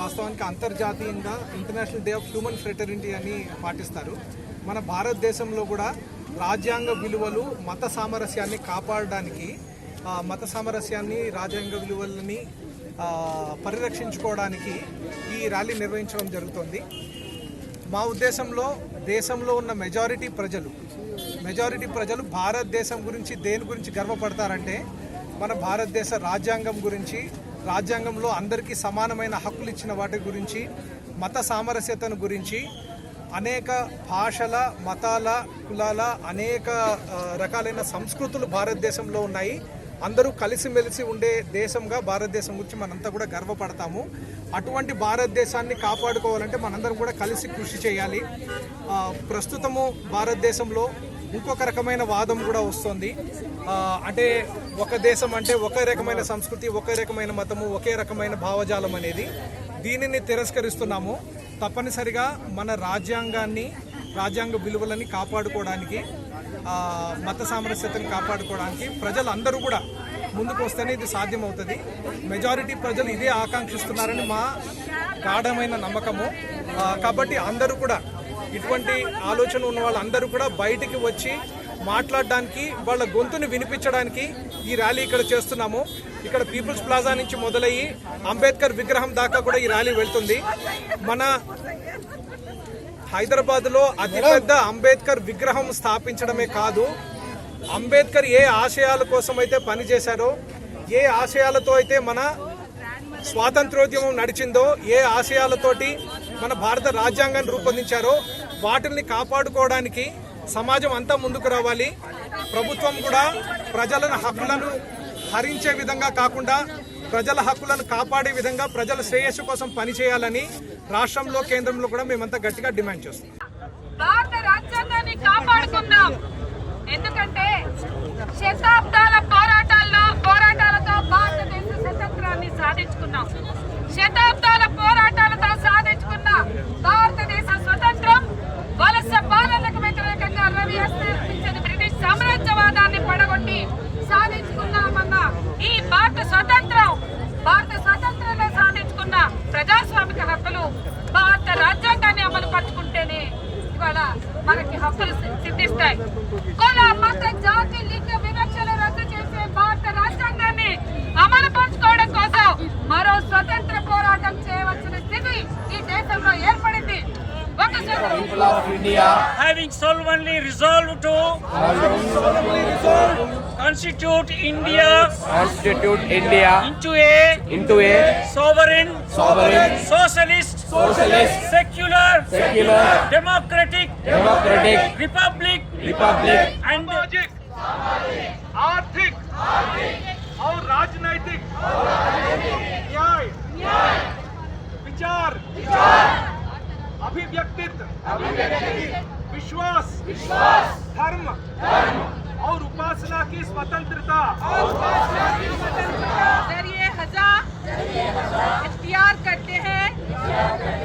వాస్తవానికి అంతర్జాతీయంగా international day of human fraternity అని పాటిస్తారు. మన భారతదేశంలో కూడా రాజ్యాంగ విలువలు మత సామరస్యాన్ని కాపాడడానికి మత సామరస్యాన్ని రాజ్యాంగ విలువలని పరిరక్షించుకోవడానికి ఈ ర్యాలీ నిర్వహించడం జరుగుతుంది. మా ఉద్దేశంలో దేశంలో ఉన్న మెజారిటీ ప్రజలు మెజారిటీ ప్రజలు భారతదేశం గురించి దేని గురించి గర్వపడతారంటే మన భారతదేశ రాజ్యాంగం గురించి రాజ్యాంగంలో అందరికీ సమానమైన హక్కులు ఇచ్చిన వాటి గురించి మత సామరస్యతను గురించి అనేక భాషల మతాల కులాల అనేక రకాలైన సంస్కృతులు భారతదేశంలో ఉన్నాయి. అందరూ కలిసిమెలిసి ఉండే దేశంగా భారతదేశం గురించి మనంతా కూడా గర్వపడతాము. అటువంటి భారతదేశాన్ని కాపాడుకోవాలంటే మనందరం కూడా కలిసి కృషి చేయాలి. ప్రస్తుతము భారతదేశంలో ఇంకొక రకమైన వాదం కూడా వస్తుంది. అంటే ఒక దేశం అంటే ఒకే రకమైన సంస్కృతి ఒకే రకమైన మతము ఒకే రకమైన భావజాలం అనేది దీనిని తిరస్కరిస్తున్నాము. తప్పనిసరిగా మన రాజ్యాంగాన్ని రాజ్యాంగ విలువలని కాపాడుకోవడానికి మత సామరస్యతను కాపాడుకోవడానికి ప్రజలందరూ కూడా ముందుకు వస్తేనే ఇది సాధ్యమవుతుంది. మెజారిటీ ప్రజలు ఇదే ఆకాంక్షిస్తున్నారని మా గాఢమైన నమ్మకము. కాబట్టి అందరూ కూడా ఇటువంటి ఆలోచన ఉన్న వాళ్ళందరూ కూడా బయటికి వచ్చి మాట్లాడడానికి వాళ్ళ గొంతుని వినిపించడానికి ఈ ర్యాలీ ఇక్కడ చేస్తున్నాము. ఇక్కడ పీపుల్స్ ప్లాజా నుంచి మొదలయ్యి అంబేద్కర్ విగ్రహం దాకా కూడా ఈ ర్యాలీ వెళ్తుంది. మన హైదరాబాద్లో అతిపెద్ద అంబేద్కర్ విగ్రహం స్థాపించడమే కాదు అంబేద్కర్ ఏ ఆశయాల కోసం అయితే పనిచేశారో ఏ ఆశయాలతో అయితే మన స్వాతంత్రోద్యమం నడిచిందో ఏ ఆశయాలతోటి మన భారత రాజ్యాంగాన్ని రూపొందించారో వాటిని కాపాడుకోవడానికి సమాజం అంతా ముందుకు రావాలి. ప్రభుత్వం కూడా ప్రజలను హక్కులను హరించే విధంగా కాకుండా ప్రజల హక్కులను కాపాడే విధంగా ప్రజల శ్రేయస్సు కోసం పనిచేయాలని రాష్ట్రంలో కేంద్రంలో కూడా మేమంతా గట్టిగా డిమాండ్ చేస్తున్నాం. భారత రాజ్యాంగాన్ని కాపాడుకుందాం. ఎందుకంటే శతాబ్ద హక్కులు భారత రాజ్యాంగాన్ని అమలు పరుచుకుంటేనే ఇవాళ మనకి హక్కులు సిద్ధిస్తాయి. కుల మత జాతి లింగ వివక్షలు రద్దు చేసే భారత రాజ్యాంగాన్ని అమలు పరుచుకోవడం కోసం మరో స్వతంత్ర పోరాటం చేయవలసిన స్థితి ఈ దేశంలో ఏర్పడింది. having solemnly resolved to constitute India constitute India into a into a sovereign, sovereign, socialist socialist, secular, secular, democratic, democratic, republic, republic, and logic, आर्थिक, और राजनैतिक, न्याय, विचार, विचार, अभिव्यक्तित, विश्वास, विश्वास, धर्म, धर्म और उपासना की स्वतंत्रता, और उपासना की स्वतंत्रता, ज़रिए हज़ार इख्तियार करते हैं।